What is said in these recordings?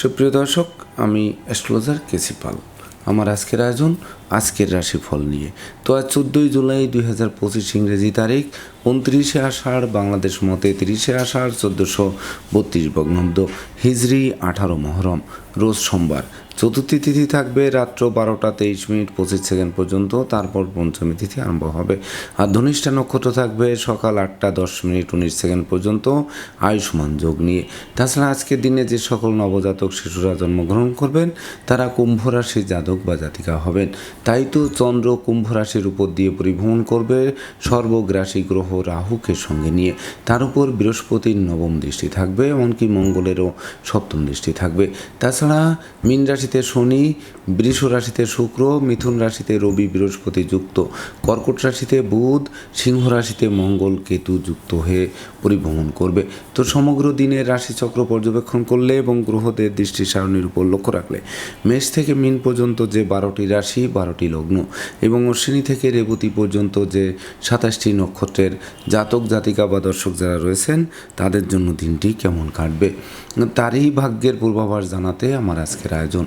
সুপ্রিয় দর্শক, আমি অ্যাস্ট্রোলজার কেসি পাল আমার আজকের আয়োজন, আজকের রাশিফল নিয়ে। তো আজ চোদ্দোই জুলাই দুই হাজার পঁচিশ ইংরেজি তারিখ, উনত্রিশে আষাঢ় বাংলাদেশ মতে তিরিশে আষাঢ় চোদ্দোশো বত্রিশ বগ্নব্দ হিজড়ি আঠারো মহরম, রোজ সোমবার। চতুর্থী তিথি থাকবে রাত্র বারোটা তেইশ মিনিট পঁচিশ সেকেন্ড পর্যন্ত, তারপর পঞ্চমী তিথি আরম্ভ হবে। আর ধনিষ্ঠা নক্ষত্র থাকবে সকাল আটটা দশ মিনিট উনিশ সেকেন্ড পর্যন্ত আয়ুষ্মান যোগ নিয়ে। তাছাড়া আজকের দিনে যে সকল নবজাতক শিশুরা জন্মগ্রহণ করবেন, তারা কুম্ভ রাশির জাতক বা জাতিকা হবেন। তাই তো চন্দ্র কুম্ভ রাশির উপর দিয়ে পরিভ্রমণ করবে সর্বগ্রাসী গ্রহ রাহুকে সঙ্গে নিয়ে। তার উপর বৃহস্পতির নবম দৃষ্টি থাকবে, এমনকি মঙ্গলেরও সপ্তম দৃষ্টি থাকবে। তাছাড়া মীন রাশিতে শনি, বৃষ রাশিতে শুক্র, মিথুন রাশিতে রবি, বৃহস্পতি যুক্ত। কর্কট রাশিতে বুধ, সিংহ রাশিতে মঙ্গল, কেতু যুক্ত হয়ে পরিভ্রমণ করবে। তো সমগ্র দিনের রাশিচক্র পর্যবেক্ষণ করলে এবং গ্রহদের দৃষ্টি সারণীর উপর লক্ষ্য রাখলে, মেষ থেকে মিন পর্যন্ত যে বারোটি রাশি, বারোটি লগ্ন এবং অশ্বিনী থেকে রেবতী পর্যন্ত যে সাতাশটি নক্ষত্রের জাতক, জাতিকা বা দর্শক যারা রয়েছেন, তাদের জন্য দিনটি কেমন কাটবে? তারই ভাগ্যের পূর্বাভাস জানাতে আমার আজকের আয়োজন।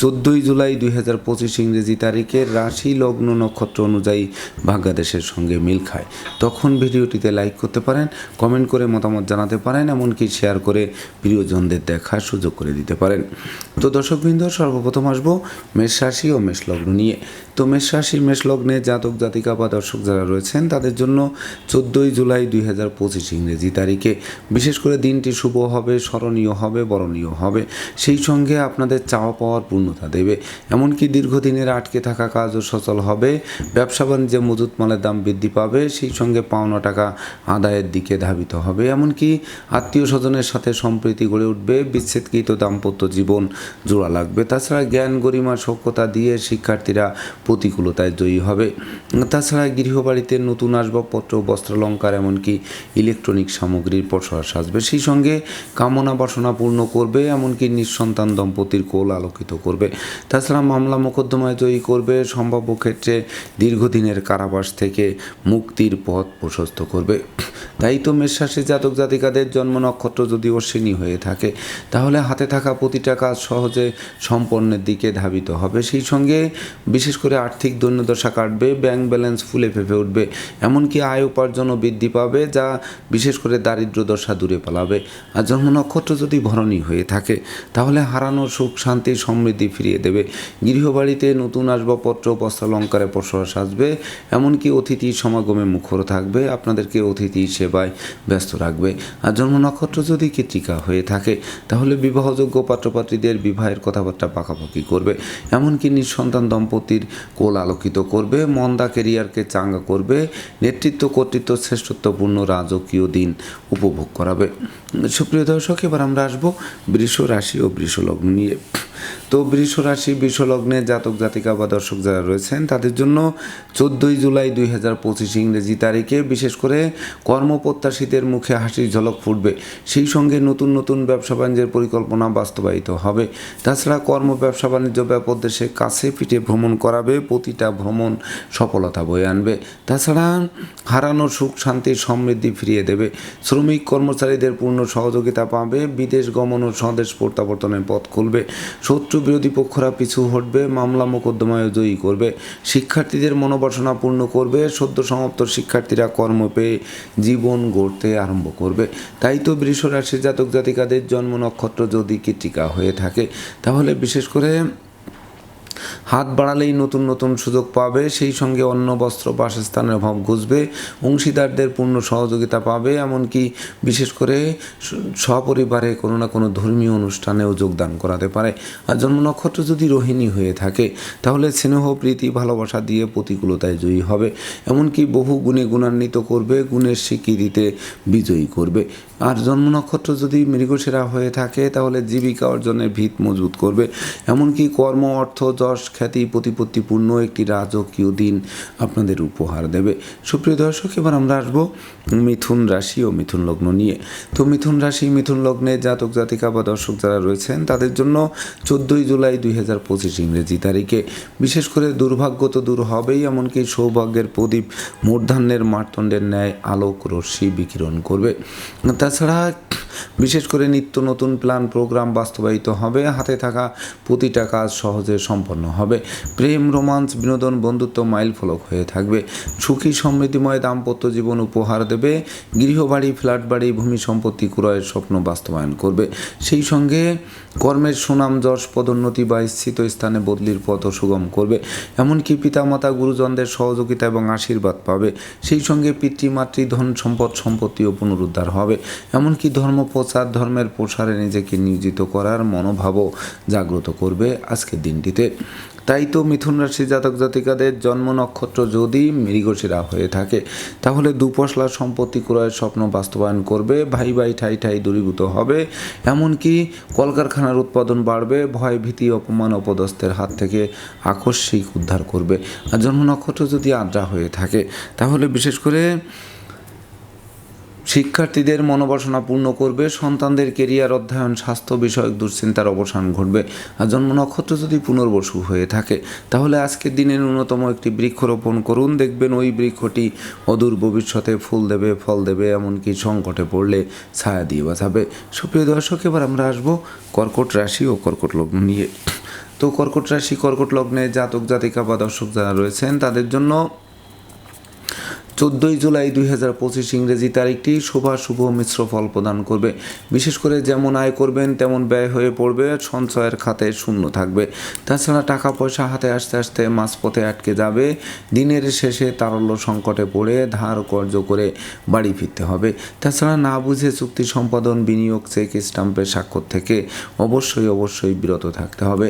চোদ্দোই জুলাই দুই হাজার পঁচিশ ইংরেজি তারিখে রাশি লগ্ন নক্ষত্র অনুযায়ী ভাগ্যাদেশের সঙ্গে মিল খায়। তখন ভিডিওটিতে লাইক করতে পারেন কমেন্ট করে মতামত জানাতে পারেন, এমনকি শেয়ার করে প্রিয়জনদের দেখার সুযোগ করে দিতে পারেন। তো দর্শকবৃন্দ, সর্বপ্রথম আসব মেষ রাশি ও মেষ লগ্ন নিয়ে। তো মেষ রাশি, মেষ লগ্নে জাতক, জাতিকা বা দর্শক যারা রয়েছেন, তাদের জন্য চোদ্দোই জুলাই দুই হাজার পঁচিশ ইংরেজি তারিখে বিশেষ করে দিনটি শুভ হবে, স্মরণীয় হবে, বরণীয় হবে। সেই সঙ্গে আপনাদের চাওয়া পাওয়ার পূর্ণতা দেবে। এমনকি দীর্ঘদিনের আটকে থাকা কাজও সচল হবে। ব্যবসা বাণিজ্যে মজুত মালের দাম বৃদ্ধি পাবে, সেই সঙ্গে পাওনা টাকা আদায়ের দিকে ধাবিত হবে। এমনকি আত্মীয় স্বজনের সাথে সম্প্রীতি গড়ে উঠবে, বিচ্ছেদকৃত দাম্পত্য জীবন জোড়া লাগবে। তাছাড়া জ্ঞান গরিমা সক্ষতা দিয়ে শিক্ষার্থীরা প্রতিকূলতায় জয়ী হবে। তাছাড়া গৃহবাড়িতে নতুন আসবাবপত্র, বস্ত্রালঙ্কার, এমনকি ইলেকট্রনিক সামগ্রীর প্রসার সাজবে। সেই সঙ্গে কামনা বাসনা পূর্ণ করবে, এমনকি নিঃসন্তান দম্পতির কোল আলোকিত করবে। তাছাড়া মামলা মোকদ্দমায় জয়ী করবে। সম্ভাব্য ক্ষেত্রে দীর্ঘদিনের কারাবাস থেকে মুক্তির পথ প্রশস্ত করবে। তাই তো মেষরাশি জাতক জাতিকাদের জন্ম নক্ষত্র যদি অশ্বিনী হয়ে থাকে, তাহলে হাতে থাকা প্রতিটা কাজ সহজে সম্পন্নের দিকে ধাবিত হবে। সেই সঙ্গে বিশেষ করে আর্থিক দৈন্যদশা কাটবে ব্যাংক ব্যালেন্স ফুলে ফেপে উঠবে, এমনকি আয় উপার্জনও বৃদ্ধি পাবে, যা বিশেষ করে দারিদ্র দশা দূরে পালাবে। আর জন্ম নক্ষত্র যদি ভরণী হয়ে থাকে, তাহলে হারানো সুখ, শান্তি, সমৃদ্ধি ফিরিয়ে দেবে। গৃহবাড়িতে নতুন আসবাবপত্র, বস্ত্রালঙ্কারে প্রসার সাজবে, এমনকি অতিথি সমাগমে মুখর থাকবে, আপনাদেরকে অতিথি সেবায় ব্যস্ত রাখবে। আর জন্ম নক্ষত্র যদি কৃতিকা হয়ে থাকে, তাহলে বিবাহযোগ্য পাত্রপাত্রীদের বিবাহের কথাবার্তা পাকাপাকি করবে। এমনকি নিঃসন্তান দম্পতির কোল আলোকিত করবে, মন্দা কেরিয়ারকে চাঙ্গা করবে, নেতৃত্ব, কর্তৃত্ব, শ্রেষ্ঠত্বপূর্ণ রাজকীয় দিন উপভোগ করাবে। সুপ্রিয় দর্শক, এবার আমরা আসব বৃষ রাশি ও বৃষ লগ্ন নিয়ে। তো বৃষ রাশি, বৃষ লগ্নে জাতক, জাতিকা বা দর্শক যারা রয়েছেন, তাদের জন্য চোদ্দোই জুলাই দুই হাজার পঁচিশ ইংরেজি তারিখে বিশেষ করে কর্মপ্রত্যাশীদের মুখে হাসির ঝলক ফুটবে। সেই সঙ্গে নতুন নতুন ব্যবসা বাণিজ্যের পরিকল্পনা বাস্তবায়িত হবে। তাছাড়া কর্ম, ব্যবসা বাণিজ্য ব্যাপক দেশে কাছে পিঠে ভ্রমণ করাবে, প্রতিটা ভ্রমণ সফলতা বয়ে আনবে। তাছাড়া হারানো সুখ, শান্তি, সমৃদ্ধি ফিরিয়ে দেবে। শ্রমিক কর্মচারীদের পূর্ণ সহযোগিতা পাবে, বিদেশ গমন ও স্বদেশ প্রত্যাবর্তনের পথ খুলবে। শত্রু বিরোধী পক্ষরা পিছু হটবে, মামলা মোকদ্দমায় জয়ী করবে, শিক্ষার্থীদের মনোবাসনা পূর্ণ করবে, সদ্য সমাপ্ত শিক্ষার্থীরা কর্ম পেয়ে জীবন গড়তে আরম্ভ করবে। তাই তো বৃষ রাশির জাতক জাতিকাদের জন্ম নক্ষত্র যদি কৃতিকা হয়ে থাকে, তাহলে বিশেষ করে হাত বাড়ালেই নতুন নতুন সুযোগ পাবে, সেই সঙ্গে অন্য বস্ত্র বাসস্থানের অভাব ঘুষবে, অংশীদারদের পূর্ণ সহযোগিতা পাবে, এমনকি বিশেষ করে সপরিবারে কোনো না কোনো ধর্মীয় অনুষ্ঠানেও যোগদান করাতে পারে। আর জন্ম নক্ষত্র যদি রোহিণী হয়ে থাকে, তাহলে স্নেহ, প্রীতি, ভালোবাসা দিয়ে প্রতিকূলতায় জয়ী হবে। এমনকি বহু গুণে গুণান্বিত করবে, গুণের স্বীকৃতিতে বিজয়ী করবে। আর জন্ম নক্ষত্র যদি মৃগসেরা হয়ে থাকে, তাহলে জীবিকা অর্জনের ভিত মজবুত করবে। এমনকি কর্ম, অর্থ যশ খ্যাতি প্রতিপত্তিপূর্ণ একটি রাজকীয় দিন আপনাদের উপহার দেবে। সুপ্রিয় দর্শক, এবার আমরা আসব মিথুন রাশি ও মিথুন লগ্ন নিয়ে। তো মিথুন রাশি, মিথুন লগ্নে জাতক, জাতিকা বা দর্শক যারা রয়েছেন, তাদের জন্য চোদ্দোই জুলাই দুই হাজার পঁচিশ ইংরেজি তারিখে। বিশেষ করে দুর্ভাগ্য তো দূর হবেই, এমনকি সৌভাগ্যের প্রদীপ মূর্ধান্যের মারতণ্ডের ন্যায় আলোক রশ্মি বিকিরণ করবে। তাছাড়া বিশেষ করে নিত্য নতুন প্ল্যান প্রোগ্রাম বাস্তবায়িত হবে। হাতে থাকা প্রতিটা কাজ সহজে সম্পন্ন হবে। প্রেম রোমান্স বিনোদন, বন্ধুত্ব মাইল ফলক হয়ে থাকবে। সুখী, সমৃদ্ধিময়, দাম্পত্য জীবন উপহার দেবে। গৃহবাড়ি ফ্ল্যাট বাড়ি, ভূমি সম্পত্তি ক্রয়ের স্বপ্ন বাস্তবায়ন করবে। সেই সঙ্গে কর্মের সুনাম, যশ, পদোন্নতি বা স্থিত স্থানে বদলির পথ সুগম করবে। এমনকি পিতামাতা, গুরুজনদের সহযোগিতা এবং আশীর্বাদ পাবে। সেই সঙ্গে পিতৃমাতৃ ধন সম্পদ, সম্পত্তিও পুনরুদ্ধার হবে। এমনকি ধর্ম প্রচার ধর্মের প্রসারে নিজেকে নিয়োজিত করার মনোভাবও জাগ্রত করবে আজকের দিনটিতে। তাই তো মিথুন রাশি জাতক জাতিকাদের জন্ম নক্ষত্র যদি মৃগশিরা হয়ে থাকে, তাহলে দুপশলা সম্পত্তি ক্রয়ের স্বপ্ন বাস্তবায়ন করবে, ভাই ভাই ঠাই ঠাই দূরীভূত হবে। এমনকি কলকারখানার উৎপাদন বাড়বে, ভয়, ভীতি, অপমান, অপদস্থের হাত থেকে আকস্মিক উদ্ধার করবে। আর জন্ম নক্ষত্র যদি আদ্রা হয়ে থাকে, তাহলে বিশেষ করে শিক্ষার্থীদের মনোবাসনা পূর্ণ করবে, সন্তানদের কেরিয়ার অধ্যয়ন, স্বাস্থ্য বিষয়ক দুশ্চিন্তার অবসান ঘটবে, আর জন্ম নক্ষত্র যদি পুনর্বসু হয়ে থাকে, তাহলে আজকের দিনে ন্যূনতম একটি বৃক্ষরোপণ করুন। দেখবেন ওই বৃক্ষটি অদূর ভবিষ্যতে ফুল দেবে, ফল দেবে, এমনকি সংকটে পড়লে ছায়া দিয়ে বাঁচাবে। সুপ্রিয় দর্শক, এবার আমরা আসব কর্কট রাশি ও কর্কট লগ্ন নিয়ে। তো কর্কট রাশি, কর্কট লগ্নে জাতক জাতিকা বা দর্শক যারা রয়েছেন, তাদের জন্য চোদ্দোই জুলাই দুই হাজার পঁচিশ ইংরেজি তারিখটি শোভা শুভ মিশ্র ফল প্রদান করবে। বিশেষ করে যেমন আয় করবেন, তেমন ব্যয় হয়ে পড়বে, সঞ্চয়ের খাতে শূন্য থাকবে। তাছাড়া টাকা পয়সা হাতে আসতে আসতে মাঝপথে আটকে যাবে। দিনের শেষে তারল্য সংকটে পড়ে ধার কর্য করে বাড়ি ফিরতে হবে। তাছাড়া না বুঝে চুক্তি সম্পাদন, বিনিয়োগ, চেক, স্টাম্পের স্বাক্ষর থেকে অবশ্যই অবশ্যই বিরত থাকতে হবে।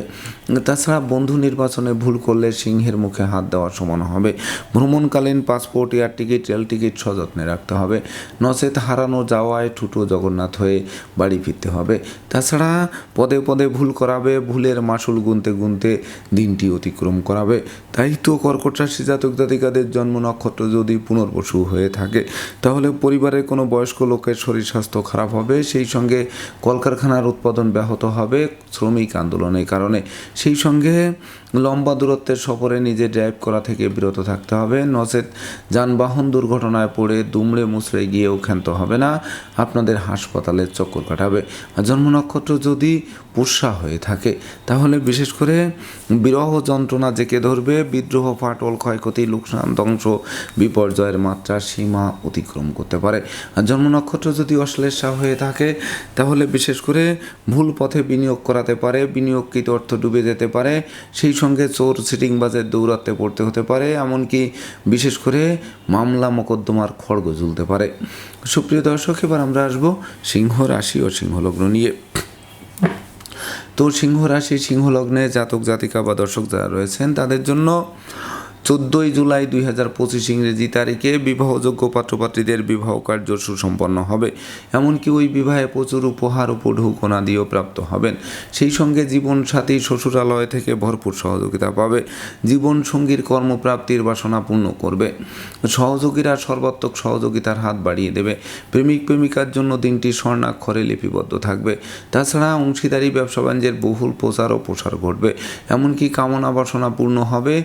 তাছাড়া বন্ধু নির্বাচনে ভুল করলে সিংহের মুখে হাত দেওয়ার সমান হবে। ভ্রমণকালীন passport air ticket, rail ticket সযত্নে রাখতে হবে। নচেত হারানো যাওয়ায় ঠুটো জগন্নাথ হয়ে বাড়ি ফিরতে হবে। তাছাড়া পদে পদে ভুল করাবে, ভুলের মাসুল গুনতে গুনতে দিনটি অতিক্রম করাবে। তাই তো কর্কট রাশি জাতক জাতিকাদের জন্ম নক্ষত্র যদি পুনর্বসু হয়ে থাকে, তাহলে পরিবারের কোনো বয়স্ক লোকের শরীর স্বাস্থ্য খারাপ হবে। সেই সঙ্গে কলকারখানার উৎপাদন ব্যাহত হবে শ্রমিক আন্দোলনের কারণে। সেই সঙ্গে লম্বা দূরত্বের সফরে নিজে ড্রাইভ করা থেকে বিরত থাকতে হবে। নচেত যানবাহন দুর্ঘটনায় পড়ে দুমড়ে মুচড়ে গিয়েও ক্ষান্ত হবে না। আপনাদের হাসপাতালে চক্কর কাটাবে। জন্ম নক্ষত্র যদি পুষা হয়ে থাকে। তাহলে বিশেষ করে বিরহ যন্ত্রণা জেকে ধরবে, বিদ্রোহ, ফাটল, ক্ষয়ক্ষতি, লোকসান, ধ্বংস, বিপর্যয়ের মাত্রা, সীমা অতিক্রম করতে পারে। আর জন্ম নক্ষত্র যদি অশ্লেষা হয়ে থাকে, তাহলে বিশেষ করে ভুল পথে বিনিয়োগ করাতে পারে, বিনিয়োগকৃত অর্থ ডুবে যেতে পারে, সেই সঙ্গে চোর সিটিংবাজের দৌরাত্মে পড়তে হতে পারে, এমনকি বিশেষ করে মামলা মোকদ্দমার খড়গ ঝুলতে পারে। সুপ্রিয় দর্শক, এবার আমরা আসব সিংহ রাশি ও সিংহলগ্ন নিয়ে। তো সিংহ রাশি সিংহ লগ্নে জাতক জাতিকা বা দর্শক যারা রয়েছেন তাদের জন্য চোদ্দোই জুলাই দুই হাজার পঁচিশ ইংরেজি তারিখে বিবাহযোগ্য পাত্রপাত্রীদের বিবাহ কার্য সুসম্পন্ন হবে। এমনকি ওই বিবাহে প্রচুর উপহার উপঢৌকনা দিয়েও প্রাপ্ত হবেন। সেই সঙ্গে জীবনসাথী শ্বশুরালয় থেকে ভরপুর সহযোগিতা পাবে। জীবন সঙ্গীর কর্মপ্রাপ্তির বাসনা পূর্ণ করবে। সহযোগীরা সর্বাত্মক সহযোগিতার হাত বাড়িয়ে দেবে। প্রেমিক প্রেমিকার জন্য দিনটি স্বর্ণাক্ষরে লিপিবদ্ধ থাকবে। তাছাড়া অংশীদারি, ব্যবসা বাণিজ্যের বহুল প্রচার ও প্রসার ঘটবে। এমনকি কামনা বাসনা পূর্ণ হবে।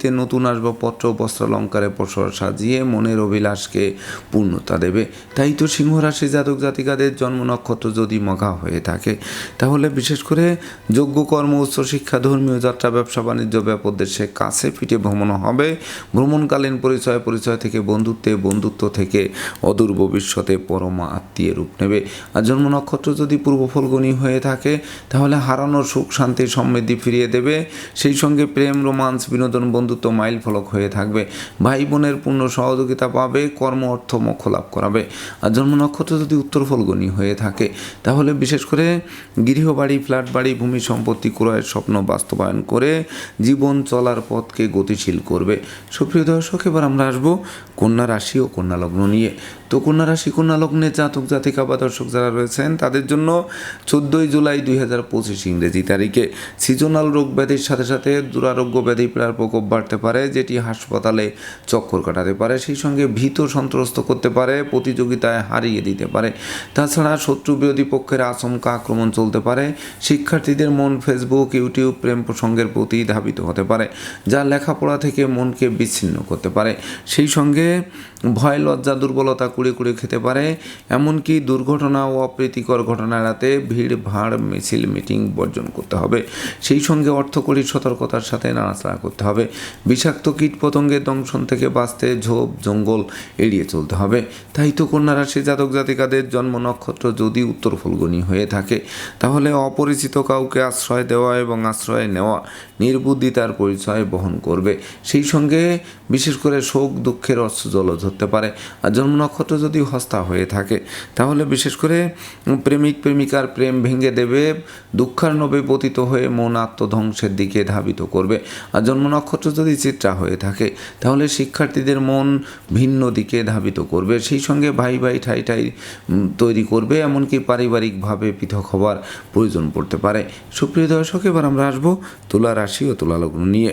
গৃহবাড়িতে নতুন আসবাবপত্র বস্ত্রালঙ্কারে প্রসর সাজিয়ে মনের অভিলাষকে পূর্ণতা দেবে। তাই তো সিংহ রাশি জাতক জাতিকাদের জন্ম নক্ষত্র যদি মঘা হয়ে থাকে, তাহলে বিশেষ করে যোগ্য কর্ম উচ্চশিক্ষা ধর্মীয় যাত্রা, ব্যবসা বাণিজ্য ব্যাপক দেশে কাছে পিঠে ভ্রমণ হবে। ভ্রমণকালীন পরিচয় পরিচয় থেকে বন্ধুত্বে, বন্ধুত্ব থেকে অদূর ভবিষ্যতে পরমা আত্মীয় রূপ নেবে। আর জন্ম নক্ষত্র যদি পূর্ব হয়ে থাকে, তাহলে হারানোর সুখ, শান্তি, সমৃদ্ধি ফিরিয়ে দেবে। সেই সঙ্গে প্রেম, রোমান্স, বিনোদন বন্ধুত্ব মাইল ফলক হয়ে থাকবে। ভাই বোনের পূর্ণ সহযোগিতা পাবে, কর্ম, অর্থ মোক্ষ লাভ করাবে। আর জন্ম নক্ষত্র যদি উত্তর ফলগণী হয়ে থাকে, তাহলে বিশেষ করে গৃহবাড়ি ফ্ল্যাট বাড়ি, ভূমি সম্পত্তি ক্রয়ের স্বপ্ন বাস্তবায়ন করে জীবন চলার পথকে গতিশীল করবে। সুপ্রিয় দর্শক, এবার আমরা আসব কন্যা রাশি ও কন্যা লগ্ন নিয়ে। তো কন্যা রাশি কন্যা লগ্নে জাতক, জাতিকা বা দর্শক যারা রয়েছেন, তাদের জন্য চোদ্দোই জুলাই দুই হাজার পঁচিশ ইংরেজি তারিখে সিজনাল রোগ ব্যাধির সাথে সাথে দুরারোগ্য ব্যাধি পীড়ার প্রকোপ বাড়তে পারে, যেটি হাসপাতালে চক্কর কাটাতে পারে, সেই সঙ্গে ভীত সন্ত্রস্ত করতে পারে, প্রতিযোগিতায় হারিয়ে দিতে পারে। তাছাড়া শত্রু বিরোধী পক্ষের আচমকা আক্রমণ চলতে পারে, শিক্ষার্থীদের মন ফেসবুক, ইউটিউব প্রেম প্রসঙ্গের প্রতি ধাবিত হতে পারে, যা লেখাপড়া থেকে মনকে বিচ্ছিন্ন করতে পারে। সেই সঙ্গে ভয়, লজ্জা, দুর্বলতা কুড়ে কুড়ে খেতে পারে। এমনকি দুর্ঘটনা ও অপ্রীতিকর ঘটনা এড়াতে ভিড়, ভাড়, মিছিল, মিটিং বর্জন করতে হবে। সেই সঙ্গে অর্থকরী সতর্কতার সাথে নাড়াচাড়া করতে হবে। বিষাক্ত কীট পতঙ্গের দংশন থেকে বাঁচতে ঝোপ, জঙ্গল এড়িয়ে চলতে হবে। তাই তো কন্যা রাশি জাতক জাতিকাদের জন্ম নক্ষত্র যদি উত্তর ফলগুনি হয়ে থাকে, তাহলে অপরিচিত কাউকে আশ্রয় দেওয়া এবং আশ্রয় নেওয়া নির্বুদ্ধিতার পরিচয় বহন করবে। সেই সঙ্গে বিশেষ করে শোক, দুঃখের অস্ত্র জল ধরতে পারে। আর জন্ম নক্ষত্র যদি হস্তা হয়ে থাকে, তাহলে বিশেষ করে প্রেমিক, প্রেমিকার প্রেম ভেঙে দেবে দুঃখার্ণবে পতিত হয়ে মন আত্মধ্বংসের দিকে ধাবিত করবে। আর জন্ম নক্ষত্র যদি চিত্রা হয়ে থাকে, তাহলে শিক্ষার্থীদের মন ভিন্ন দিকে ধাবিত করবে। সেই সঙ্গে ভাই ভাই, ঠাই ঠাই তৈরি করবে, এমনকি পারিবারিকভাবে পৃথক হবার প্রয়োজন পড়তে পারে। সুপ্রিয় দর্শক, এবার আমরা আসব তুলা রাশি ও তুলা লগ্ন নিয়ে।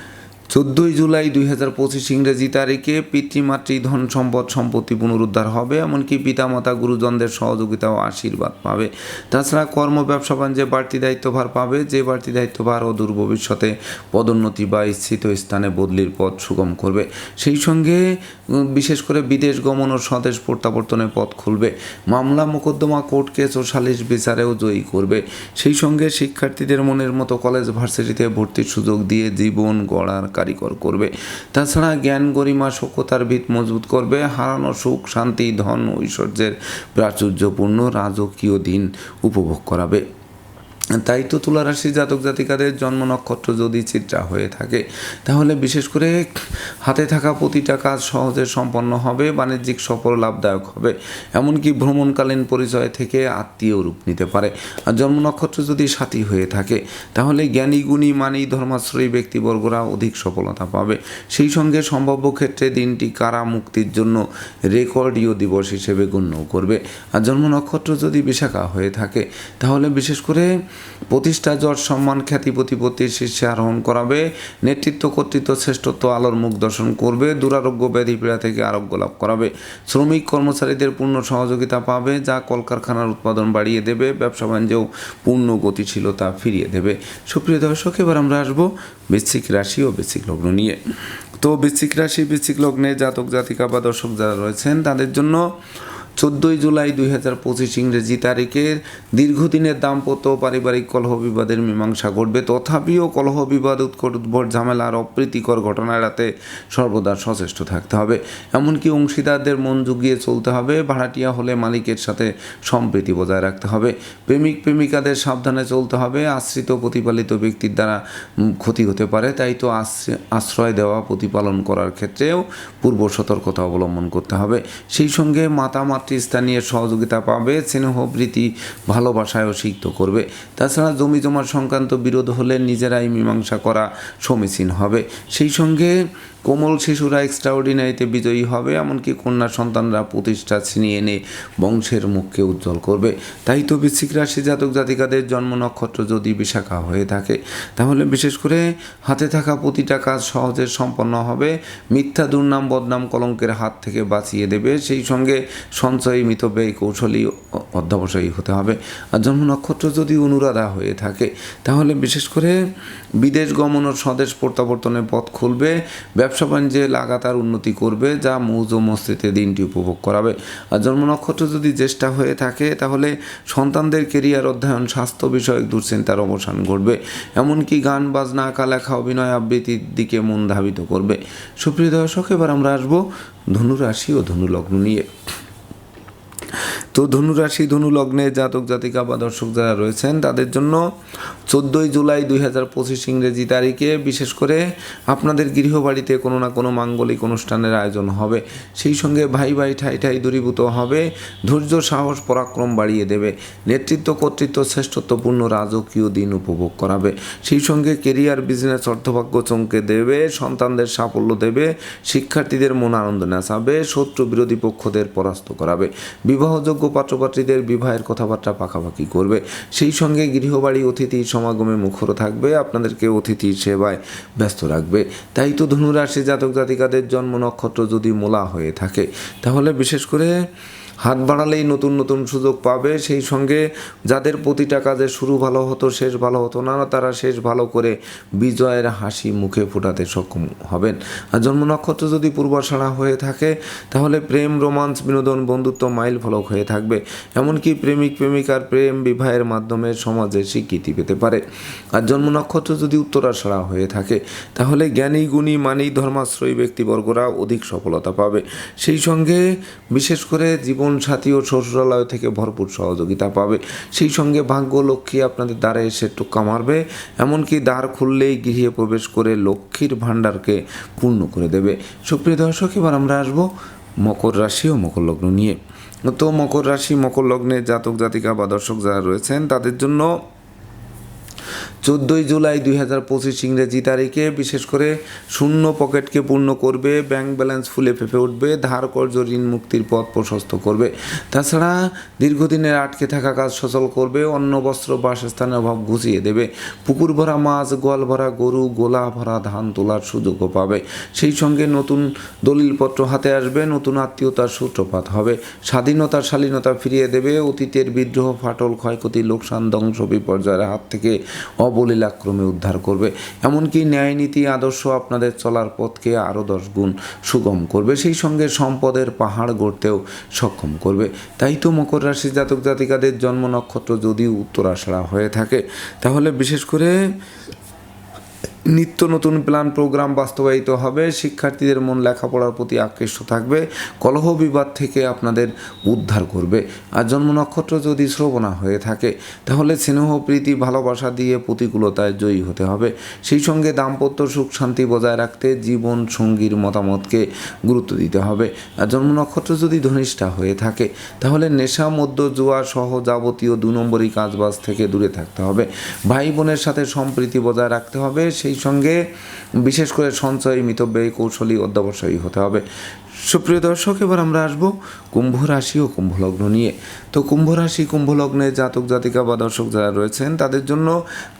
চোদ্দোই জুলাই দুই হাজার পঁচিশ ইংরেজি তারিখে পিতৃমাতৃ ধন সম্পদ সম্পত্তি পুনরুদ্ধার হবে, এমনকি পিতামাতা গুরুজনদের সহযোগিতা ও আশীর্বাদ পাবে। তাছাড়া কর্ম, ব্যবসা, বাণিজ্যে বাড়তি দায়িত্বভার পাবে, যে বাড়তি দায়িত্বভার ও দূর ভবিষ্যতে পদোন্নতি বা স্থিত স্থানে বদলির পথ সুগম করবে। সেই সঙ্গে বিশেষ করে বিদেশ গমন ও স্বদেশ প্রত্যাবর্তনের পথ খুলবে। মামলা, মোকদ্দমা, কোর্ট কেস ও সালিশ বিচারেও জয়ী করবে। সেই সঙ্গে শিক্ষার্থীদের মনের মতো কলেজ ভার্সিটিতে ভর্তির সুযোগ দিয়ে জীবন গড়ার কারিগর করবে। তাছাড়া জ্ঞান, গরিমা সক্ষতার ভিত মজবুত করবে। হারানো সুখ, শান্তি, ধন, ঐশ্বর্যের প্রাচুর্যপূর্ণ রাজকীয় দিন উপভোগ করাবে। তাই তো তুলা রাশি জাতক জাতিকাদের জন্ম নক্ষত্র যদি চিত্রা হয়ে থাকে, তাহলে বিশেষ করে হাতে থাকা প্রতিটা কাজ সহজে সম্পন্ন হবে, বাণিজ্যিক সফল লাভদায়ক হবে। এমনকি ভ্রমণকালীন পরিচয় থেকে আত্মীয় রূপ নিতে পারে। আর জন্ম নক্ষত্র যদি সাথী হয়ে থাকে, তাহলে জ্ঞানী, গুণী, মানি, ধর্মাশ্রয়ী ব্যক্তিবর্গরা অধিক সফলতা পাবে। সেই সঙ্গে সম্ভাব্য ক্ষেত্রে দিনটি কারা মুক্তির জন্য রেকর্ডীয় দিবস হিসেবে গণ্য করবে। আর জন্ম নক্ষত্র যদি বিশাখা হয়ে থাকে, তাহলে বিশেষ করে প্রতিষ্ঠা জ্বর সম্মান খ্যাতি প্রতিপত্তির শীর্ষে আরোহণ করাবে। নেতৃত্ব কর্তৃত্ব শ্রেষ্ঠত্ব আলোর মুখ দর্শন করবে। দুরারোগ্য ব্যাধি পীড়া থেকে আরোগ্য লাভ করাবে। শ্রমিক কর্মচারীদের পূর্ণ সহযোগিতা পাবে, যা কলকারখানার উৎপাদন বাড়িয়ে দেবে। ব্যবসা বাণিজ্যেও পূর্ণ গতিশীলতা ফিরিয়ে দেবে। সুপ্রিয় দর্শক, এবার আমরা আসব বৃশ্চিক রাশি ও বৃশ্চিক লগ্ন নিয়ে। তো বৃশ্চিক রাশি, বৃশ্চিক লগ্নে জাতক জাতিকা বা দর্শক যারা রয়েছেন, তাদের জন্য চোদ্দোই জুলাই দুই হাজার পঁচিশ ইংরেজি তারিখের দীর্ঘদিনের দাম্পত্য পারিবারিক কলহ বিবাদের মীমাংসা ঘটবে। তথাপিও কলহ বিবাদ, উৎকট উদ্ভট ঝামেলার অপ্রীতিকর ঘটনা এড়াতে সর্বদা সচেষ্ট থাকতে হবে। এমনকি অংশীদারদের মন জুগিয়ে চলতে হবে। ভাড়াটিয়া হলে মালিকের সাথে সম্প্রীতি বজায় রাখতে হবে। প্রেমিক, প্রেমিকাদের সাবধানে চলতে হবে। আশ্রিত প্রতিপালিত ব্যক্তির দ্বারা ক্ষতি হতে পারে। তাই তো আশ্রয়- দেওয়া, প্রতিপালন করার ক্ষেত্রেও পূর্ব সতর্কতা অবলম্বন করতে হবে। সেই সঙ্গে মাতা মাতৃস্থানীয় সহযোগিতা পাবে স্নেহবৃত্তি ভালোবাসায়ও সিক্ত করবে। তাছাড়া জমি জমার সংক্রান্ত বিরোধ হলে নিজেরাই মীমাংসা করা সমীচীন হবে। সেই সঙ্গে কোমল শিশুরা এক্সট্রাঅর্ডিনারিতে বিজয়ী হবে, এমনকি কন্যা সন্তানরা প্রতিষ্ঠা ছিনিয়ে এনে বংশের মুখকে উজ্জ্বল করবে। তাই তো বৃশ্চিক রাশি জাতক জাতিকাদের জন্ম নক্ষত্র যদি বিশাখা হয়ে থাকে, তাহলে বিশেষ করে হাতে থাকা প্রতিটা কাজ সহজে সম্পন্ন হবে। মিথ্যা দুর্নাম, বদনাম কলঙ্কের হাত থেকে বাঁচিয়ে দেবে। সেই সঙ্গে সঞ্চয়ী মিতব্যয়ী কৌশলী অধ্যবসায়ী হতে হবে। আর জন্ম নক্ষত্র যদি অনুরাধা হয়ে থাকে, তাহলে বিশেষ করে বিদেশ গমন ও স্বদেশ প্রত্যাবর্তনের পথ খুলবে। ব্যবসা বাণিজ্যে লাগাতার উন্নতি করবে, যা মৌজ মস্তিতে দিনটি উপভোগ করাবে। আর জন্ম নক্ষত্র যদি জ্যেষ্ঠা হয়ে থাকে, তাহলে সন্তানদের কেরিয়ার অধ্যয়ন, স্বাস্থ্য বিষয়ক দুশ্চিন্তার অবসান ঘটবে। এমনকি গান, বাজনা আঁকা লেখা অভিনয় আবৃত্তির দিকে মন ধাবিত করবে। সুপ্রিয় দর্শক, এবার আমরা আসব ধনু রাশি ও ধনু লগ্ন নিয়ে। তো ধনুরাশি, ধনু লগ্নে জাতক, জাতিকা বা দর্শক যারা রয়েছেন, তাদের জন্য চোদ্দোই জুলাই দুই হাজার পঁচিশ ইংরেজি তারিখে বিশেষ করে আপনাদের গৃহবাড়িতে কোনো না কোনো মাঙ্গলিক অনুষ্ঠানের আয়োজন হবে। সেই সঙ্গে ভাই ভাই, ঠাই ঠাই দূরীভূত হবে। ধৈর্য, সাহস, পরাক্রম বাড়িয়ে দেবে। নেতৃত্ব, কর্তৃত্ব, শ্রেষ্ঠত্বপূর্ণ রাজকীয় দিন উপভোগ করাবে। সেই সঙ্গে কেরিয়ার, বিজনেস, অর্থভাগ্য চমকে দেবে, সন্তানদের সাফল্য দেবে, শিক্ষার্থীদের মন আনন্দ নাচাবে, শত্রু বিরোধী পক্ষদের পরাস্ত করাবে। বিবাহযোগ্য পাত্রপাত্রীদের বিবাহের কথাবার্তা পাকাপাকি করবে। সেই সঙ্গে গৃহবাড়ি অতিথি সমাগমে মুখর থাকবে, আপনাদেরকে অতিথি সেবায় ব্যস্ত রাখবে। তাই তো ধনুরাশি জাতক জাতিকাদের জন্ম নক্ষত্র যদি মোলা হয়ে থাকে, তাহলে বিশেষ করে হাত বাড়ালেই নতুন নতুন সুযোগ পাবে। সেই সঙ্গে যাদের প্রতিটা কাজে শুরু ভালো হতো, শেষ ভালো হতো না, তারা শেষ ভালো করে বিজয়ের হাসি মুখে ফোটাতে সক্ষম হবেন। আর জন্ম নক্ষত্র যদি পূর্বাষাড়া হয়ে থাকে, তাহলে প্রেম, রোমান্স, বিনোদন, বন্ধুত্ব মাইল ফলক হয়ে থাকবে। এমনকি প্রেমিক, প্রেমিকার প্রেম বিবাহের মাধ্যমে সমাজে স্বীকৃতি পেতে পারে। আর জন্ম নক্ষত্র যদি উত্তরাষাড়া হয়ে থাকে, তাহলে জ্ঞানী, গুণী, মানি, ধর্মাশ্রয়ী ব্যক্তিবর্গরা অধিক সফলতা পাবে। সেই সঙ্গে বিশেষ করে জীবন সাথী ও শ্বশুরালয় থেকে ভরপুর সহযোগিতা পাবে? সেই সঙ্গে ভাগ্য লক্ষ্মী আপনাদের দ্বারে এসে টোক্কা মারবে। এমনকি দ্বার খুললেই গৃহে প্রবেশ করে লক্ষ্মীর ভাণ্ডারকে পূর্ণ করে দেবে। সুপ্রিয় দর্শক, এবার আমরা আসব মকর রাশি ও মকর লগ্ন নিয়ে। তো মকর রাশি, মকর লগ্নে জাতক জাতিকা বা দর্শক যারা রয়েছেন, তাদের জন্য চোদ্দোই জুলাই দুই হাজার পঁচিশ ইংরেজি তারিখে বিশেষ করে শূন্য পকেটকে পূর্ণ করবে, ব্যাংক ব্যালেন্স ফুলে ফেপে উঠবে, ধার কর্য ঋণ মুক্তির পথ প্রশস্ত করবে। তাছাড়া দীর্ঘদিনের আটকে থাকা কাজ সচল করবে, অন্ন, বস্ত্র, বাসস্থানের অভাব ঘুচিয়ে দেবে। পুকুর ভরা মাছ, গোয়াল ভরা গরু, গোলা ভরা ধান তোলার সুযোগও পাবে। সেই সঙ্গে নতুন দলিলপত্র হাতে আসবে, নতুন আত্মীয়তার সূত্রপাত হবে। স্বাধীনতা, শালীনতা ফিরিয়ে দেবে, অতীতের বিদ্রোহ, ফাটল, ক্ষয়ক্ষতি, লোকসান, ধ্বংস, বিপর্যয়ের হাত থেকে অবলীলাক্রমে উদ্ধার করবে। এমনকি ন্যায় নীতি আদর্শ আপনাদের চলার পথকে আরও দশ গুণ সুগম করবে। সেই সঙ্গে সম্পদের পাহাড় গড়তেও সক্ষম করবে। তাই তো মকর রাশি জাতক জাতিকাদের জন্ম নক্ষত্র যদি উত্তরাষাড়া হয়ে থাকে, তাহলে বিশেষ করে নিত্য নতুন প্ল্যান প্রোগ্রাম বাস্তবায়িত হবে। শিক্ষার্থীদের মন লেখাপড়ার প্রতি আকৃষ্ট থাকবে। কলহ বিবাদ থেকে আপনাদের উদ্ধার করবে। আর জন্ম নক্ষত্র যদি শ্রবণা হয়ে থাকে, তাহলে স্নেহ, প্রীতি, ভালোবাসা দিয়ে প্রতিকূলতায় জয়ী হতে হবে। সেই সঙ্গে দাম্পত্য সুখ শান্তি বজায় রাখতে জীবন সঙ্গীর মতামতকে গুরুত্ব দিতে হবে। আর জন্ম নক্ষত্র যদি ধনিষ্ঠা হয়ে থাকে, তাহলে নেশা মধ্য জুয়া সহ যাবতীয় দু নম্বরই কাজবাজ থেকে দূরে থাকতে হবে। ভাই বোনের সাথে সম্প্রীতি বজায় রাখতে হবে। সেই সঙ্গে বিশেষ করে সঞ্চয় মিতব্যয়ী কৌশলী অধ্যাবসায়ী হতে হবে। সুপ্রিয় দর্শক, এবার আমরা আসব কুম্ভ রাশি ও কুম্ভ লগ্ন নিয়ে। তো কুম্ভ রাশি কুম্ভ লগ্নে জাতক, জাতিকা বা দর্শক যারা রয়েছেন, তাদের জন্য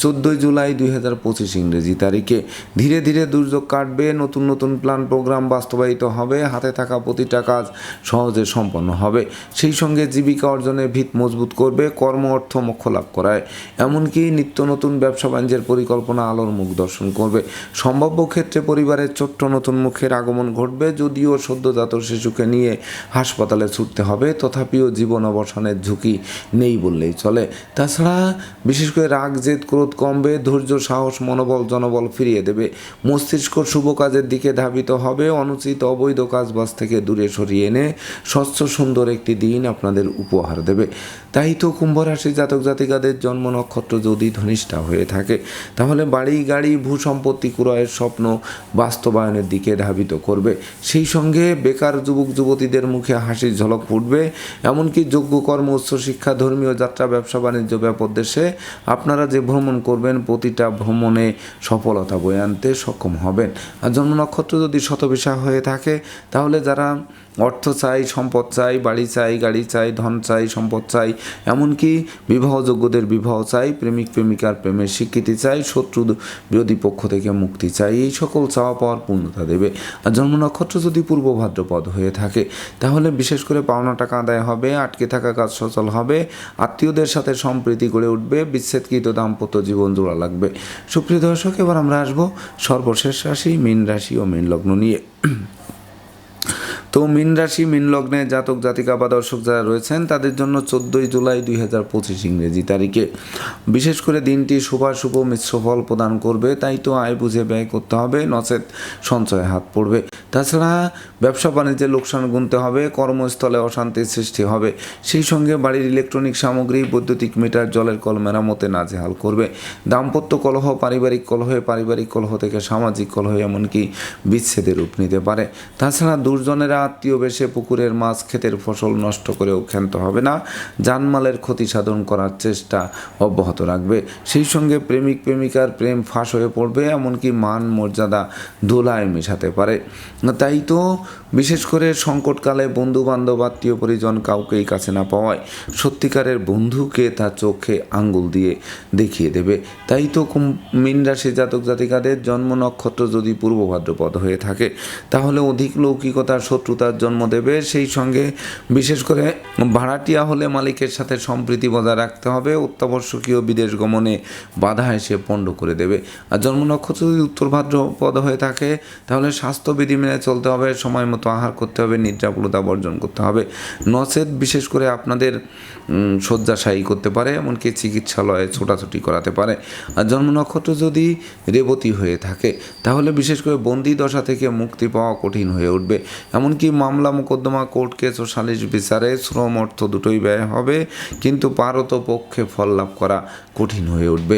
চোদ্দোই জুলাই দুই হাজার পঁচিশ ইংরেজি তারিখে। ধীরে ধীরে দুর্যোগ কাটবে, নতুন নতুন প্ল্যান প্রোগ্রাম বাস্তবায়িত হবে, হাতে থাকা প্রতিটা কাজ সহজে সম্পন্ন হবে। সেই সঙ্গে জীবিকা অর্জনের ভিত মজবুত করবে, কর্ম, অর্থ মোক্ষ লাভ করায়। এমনকি নিত্য নতুন ব্যবসা বাণিজ্যের পরিকল্পনা আলোর মুখ দর্শন করবে। সম্ভাব্য ক্ষেত্রে পরিবারের ছোট্ট নতুন মুখের আগমন ঘটবে, যদিও সদ্যজাত শিশুকে নিয়ে হাসপাতালে ছুটতে হবে। তথাপিও জীবন অবসানের ঝুঁকি নেই বললেই চলে। তাছাড়া বিশেষ করে রাগ, জেদ, ক্রোধ কমবে, ধৈর্য, সাহস, মনোবল, জনবল ফিরিয়ে দেবে। মস্তিষ্ক শুভ কাজের দিকে ধাবিত হবে। অনুচিত অবৈধ কাজবাজ থেকে দূরে সরিয়ে এনে স্বচ্ছ, সুন্দর একটি দিন আপনাদের উপহার দেবে। তাই তো কুম্ভ রাশি জাতক জাতিকাদের জন্ম নক্ষত্র যদি ধনিষ্ঠা হয়ে থাকে, তাহলে বাড়ি, গাড়ি ভূ সম্পত্তি ক্রয়ের স্বপ্ন বাস্তবায়নের দিকে ধাবিত করবে। সেই সঙ্গে বেকার যুবক যুবতীদের মুখে হাসির ঝলক ফুটবে। এমনকি যোগ্য কর্ম উচ্চশিক্ষা ধর্মীয় যাত্রা, ব্যবসা, বাণিজ্য, ব্যাপক দেশে আপনারা যে ভ্রমণ করবেন, প্রতিটা ভ্রমণে সফলতা বয়ে আনতে সক্ষম হবেন। আর জন্ম নক্ষত্র যদি শতবিশা হয়ে থাকে, তাহলে যারা অর্থ চাই, সম্পদ চাই, বাড়ি চাই, গাড়ি চাই, ধন চাই, সম্পদ চাই, এমনকি বিবাহযোগ্যদের বিবাহ চাই, প্রেমিক, প্রেমিকার প্রেমের স্বীকৃতি চাই, শত্রু বিরোধী পক্ষ থেকে মুক্তি চাই, এই সকল চাওয়া পাওয়ার পূর্ণতা দেবে। আর জন্ম নক্ষত্র যদি পূর্ব ভাদ্রপদ হয়ে থাকে, তাহলে বিশেষ করে পাওনা টাকা আদায় হবে, আটকে থাকা কাজ সচল হবে, আত্মীয়দের সাথে সম্প্রীতি গড়ে উঠবে, বিচ্ছেদকৃত দাম্পত্য জীবন জোড়া লাগবে। সুপ্রিয় দর্শক, এবার আমরা আসব সর্বশেষ রাশি, মীন রাশি ও মীন লগ্ন নিয়ে। তো মিন রাশি, মিন লগ্নে জাতক, জাতিকা বা দর্শক যারা রয়েছেন, তাদের জন্য চোদ্দোই জুলাই দুই হাজার পঁচিশ ইংরেজি তারিখে। বিশেষ করে দিনটি শুভাশুভ মিশ্র ফল প্রদান করবে, তাই তো আয় বুঝে ব্যয় করতে হবে, নচেত সঞ্চয়ে হাত পড়বে। তাছাড়া ব্যবসা বাণিজ্যে লোকসান গুনতে হবে, কর্মস্থলে অশান্তির সৃষ্টি হবে। সেই সঙ্গে বাড়ির ইলেকট্রনিক সামগ্রী, বৈদ্যুতিক মিটার, জলের কল মেরামতে নাজেহাল করবে। দাম্পত্য কলহ, পারিবারিক কলহে পারিবারিক কলহ থেকে সামাজিক কলহ, এমনকি বিচ্ছেদের রূপ নিতে পারে। তাছাড়া দুর্জনেরা আত্মীয় বেশে পুকুরের মাছ ক্ষেতের ফসল নষ্ট করেও ক্ষান্ত হবে না। জানমালের ক্ষতি সাধন করার চেষ্টা অব্যাহত রাখবে। সেই সঙ্গে প্রেমিক প্রেমিকার প্রেম ফাঁস হয়ে পড়বে, এমনকি মান মর্যাদা দোলায় মেশাতে পারে। তাই তো বিশেষ করে সংকটকালে বন্ধু বান্ধব আত্মীয় পরিজন কাউকেই কাছে না পাওয়ায় সত্যিকারের বন্ধুকে তার চোখে আঙ্গুল দিয়ে দেখিয়ে দেবে। তাই তো মীন রাশি জাতক জাতিকাদের জন্ম নক্ষত্র যদি পূর্ব ভাদ্রপদ হয়ে থাকে, তাহলে অধিক লৌকিকতার শত্রুতার জন্ম দেবে, সেই সঙ্গে বিশেষ করে ভাড়াটিয়া হলে মালিকের সাথে সম্প্রীতি বজায় রাখতে হবে। অত্যাবশ্যকীয় বিদেশ গমনে বাধা এসে পণ্ড করে দেবে। আর জন্ম নক্ষত্র যদি উত্তর ভাদ্রপদ হয়ে থাকে, তাহলে স্বাস্থ্যবিধি মেনে চলতে হবে, সময় মতো আহার করতে হবে নিদ্রাপুলতা বর্জন করতে হবে। নচেত বিশেষ করে আপনাদের শয্যাশায়ী করতে পারে, এমনকি চিকিৎসালয়ে ছোটাছুটি করাতে পারে। আর জন্ম নক্ষত্র যদি রেবতী হয়ে থাকে, তাহলে বিশেষ করে বন্দি দশা থেকে মুক্তি পাওয়া কঠিন হয়ে উঠবে। এমনকি মামলা মোকদ্দমা, কোর্ট কেস ও সালিশ বিচারে শ্রম অর্থ দুটোই ব্যয় হবে, কিন্তু পারত পক্ষে ফল লাভ করা কঠিন হয়ে উঠবে।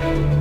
Thank you.